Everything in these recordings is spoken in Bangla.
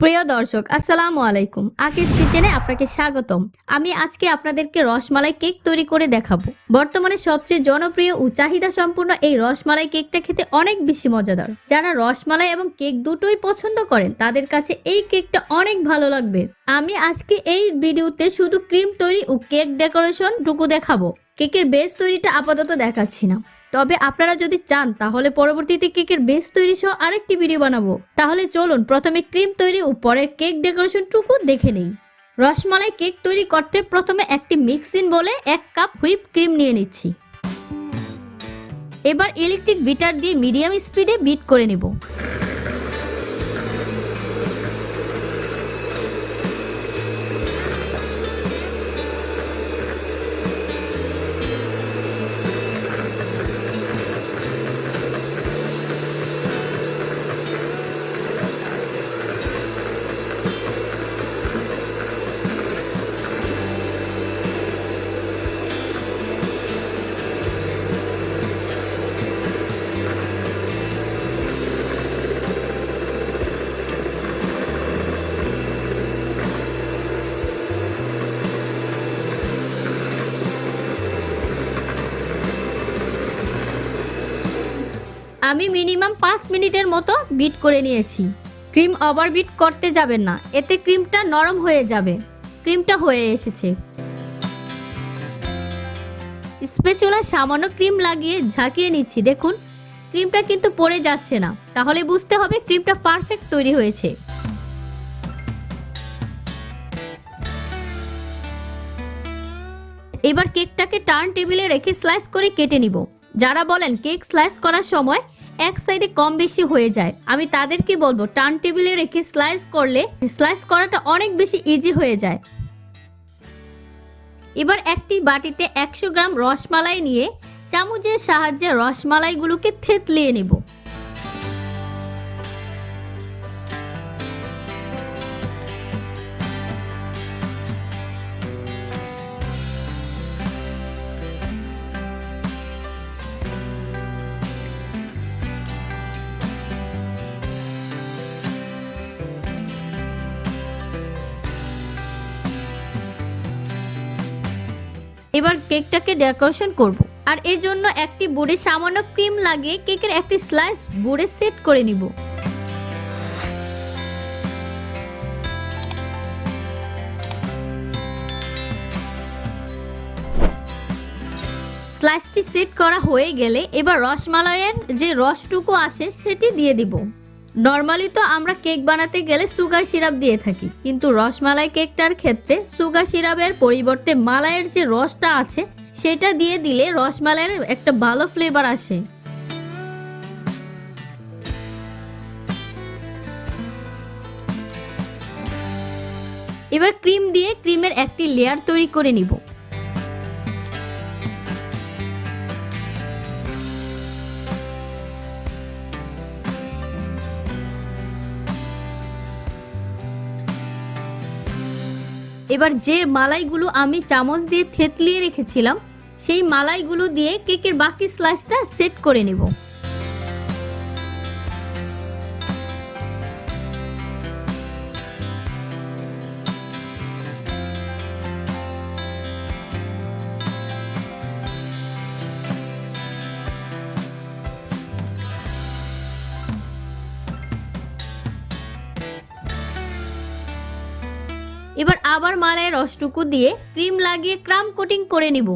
প্রিয় দর্শক, আসসালামু আলাইকুম। আকিস কিচেনে আপনাকে স্বাগতম। আমি আজকে আপনাদেরকে রসমালাই কেক তৈরি করে দেখাবো। বর্তমানে সবচেয়ে জনপ্রিয় ও চাহিদা সম্পূর্ণ এই রসমালাই কেকটা খেতে অনেক বেশি মজাদার। যারা রসমালাই এবং কেক দুটোই পছন্দ করেন, তাদের কাছে এই কেকটা অনেক ভালো লাগবে। আমি আজকে এই ভিডিওতে শুধু ক্রিম তৈরি ও কেক ডেকোরেশন টুকু দেখাবো। কেকের বেস তৈরিটা আপাতত দেখাচ্ছি না। তবে আপনারা যদি চান, তাহলে পরবর্তীতে কেকের বেস তৈরি সহ আরেকটি ভিডিও বানাবো। তাহলে চলুন প্রথমে ক্রিম তৈরি ও পরের কেক ডেকোরেশনটুকু দেখে নেই। রসমালাই কেক তৈরি করতে প্রথমে একটি মিক্সিং বলে এক কাপ হুইপ ক্রিম নিয়ে নিচ্ছি। এবার ইলেকট্রিক বিটার দিয়ে মিডিয়াম স্পিডে বিট করে নেব। আমি মিনিমাম পাঁচ মিনিটের মতো বিট করে নিয়েছি। ক্রিম ওভার বিট করতে যাবেন না। এতে ক্রিমটা নরম হয়ে যাবে। ক্রিমটা হয়ে এসেছে। স্পেচুলায় সামান্য ক্রিম লাগিয়ে ঝাঁকিয়ে নিচ্ছি। দেখুন, ক্রিমটা কিন্তু পড়ে যাচ্ছে না। তাহলে বুঝতে হবে ক্রিমটা পারফেক্ট তৈরি হয়েছে। এবার কেকটাকে টার্ন টেবিলে রেখে স্লাইস করে কেটে নিব। যারা বলেন কেক স্লাইস করার সময় এক সাইডে কম বেশি হয়ে যায়। আমি তাদেরকে বলব টার্ন টেবিলে রেখে স্লাইস করলে স্লাইস করাটা অনেক বেশি ইজি হয়ে যায়। এবার একটি বাটিতে একশো গ্রাম রসমালাই নিয়ে চামচের সাহায্যে রসমালাইগুলোকে থেতলিয়ে নেব। এবার কেকটাকে ডেকোরেশন করব। আর এই জন্য একটি বোর্ডে সামান্য ক্রিম লাগিয়ে কেকের একটি স্লাইস বোর্ডে সেট করে নিব স্লাইসটি সেট করা হয়ে গেলে এবার রসমালাইয়ের যে রসটুকু আছে সেটি দিয়ে দিব নর্মালি তো আমরা কেক বানাতে গেলে সুগার সিরাপ দিয়ে থাকি, কিন্তু রসমালাই কেকটার ক্ষেত্রে সুগার সিরাপের পরিবর্তে মালাইয়ের যে রসটা আছে, সেটা দিয়ে দিলে রসমালাইয়ের একটা ভালো ফ্লেভার আসে। এবার ক্রিম দিয়ে ক্রিমের একটি লেয়ার তৈরি করে নিব। এবার যে মালাইগুলো আমি চামচ দিয়ে থেতলিয়ে রেখেছিলাম, সেই মালাইগুলো দিয়ে কেকের বাকি স্লাইসটা সেট করে নেব। আবার মালাইয়ের রসটুকু দিয়ে ক্রিম লাগিয়ে ক্রাম কোটিং করে নিব।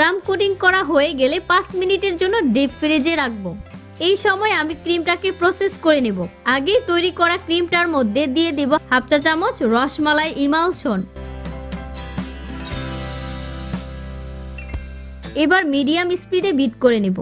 ক্রাম কোটিং করা হয়ে গেলে পাঁচ মিনিটের জন্য ডিপ ফ্রিজে রাখব। এই সময় আমি ক্রিমটাকে প্রসেস করে নেব। আগে তৈরি করা ক্রিমটার মধ্যে দিয়ে দেব হাফ চা চামচ রসমালাই ইমালশন। এবার মিডিয়াম স্পিডে বিট করে নেব।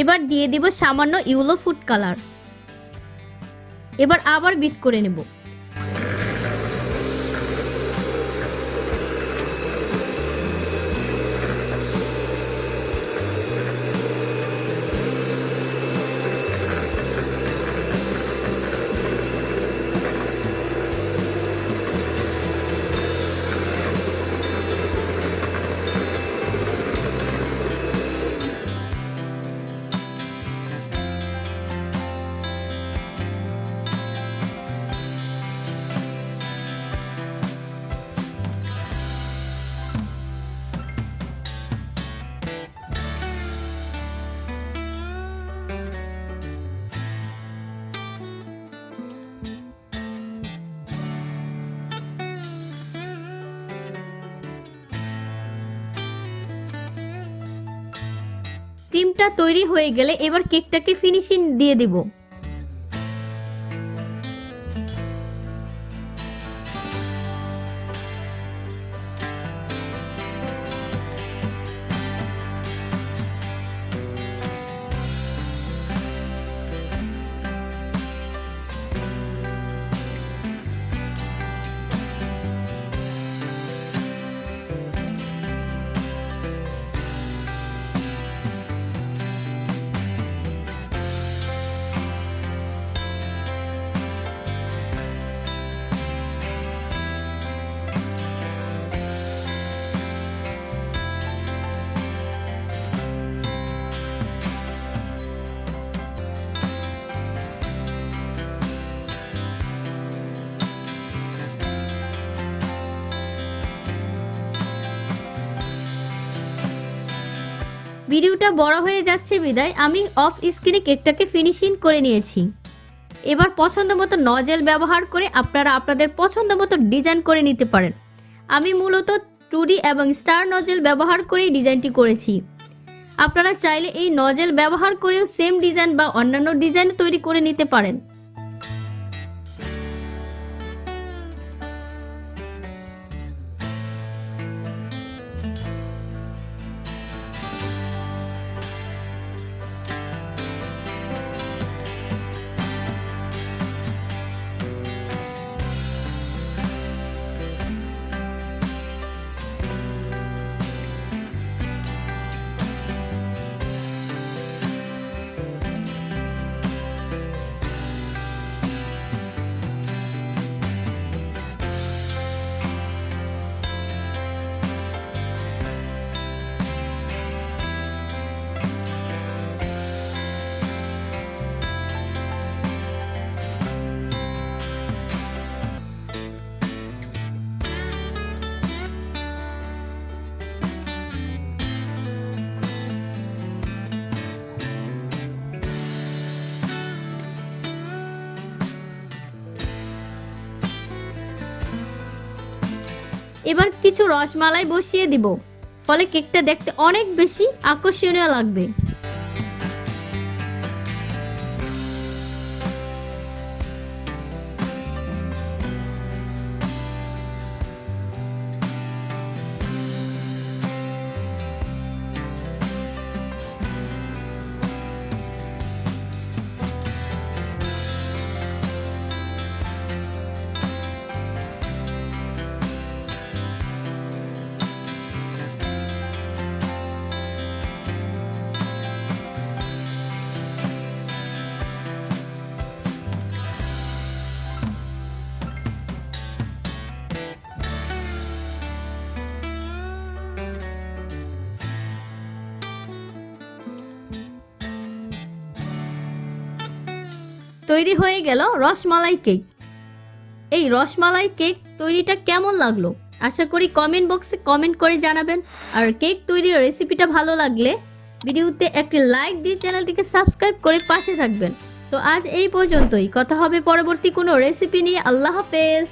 এবার দিয়ে দিব সামান্য ইউলো ফুড কালার। এবার আবার বিট করে নেব। ক্রিমটা তৈরি হয়ে গেলে এবার কেকটাকে ফিনিশিং দিয়ে দেব। ভিডিওটা বড় হয়ে যাচ্ছে বিদায়। আমি অফ স্ক্রিনে কেকটাকে ফিনিশিং করে নিয়েছি। এবার পছন্দ মতো নজেল ব্যবহার করে আপনারা আপনাদের পছন্দ মতো ডিজাইন করে নিতে পারেন। আমি মূলত টুডি এবং স্টার নজেল ব্যবহার করেই ডিজাইনটি করেছি। আপনারা চাইলে এই নজেল ব্যবহার করেও সেম ডিজাইন বা অন্যান্য ডিজাইন তৈরি করে নিতে পারেন। এবার কিছু রসমালাই বসিয়ে দিব। ফলে কেকটা দেখতে অনেক বেশি আকর্ষণীয় লাগবে। তৈরি হয়ে গেল রসমালাই কেক। এই রসমালাই কেক তৈরিটা কেমন লাগল? আশা করি কমেন্ট বক্সে কমেন্ট করে জানাবেন। আর কেক তৈরির রেসিপিটা ভালো লাগলে ভিডিওতে একটি লাইক দিয়ে চ্যানেলটিকে সাবস্ক্রাইব করে পাশে থাকবেন। তো আজ এই পর্যন্তই। কথা হবে পরবর্তী কোনো রেসিপি নিয়ে। আল্লাহ হাফেজ।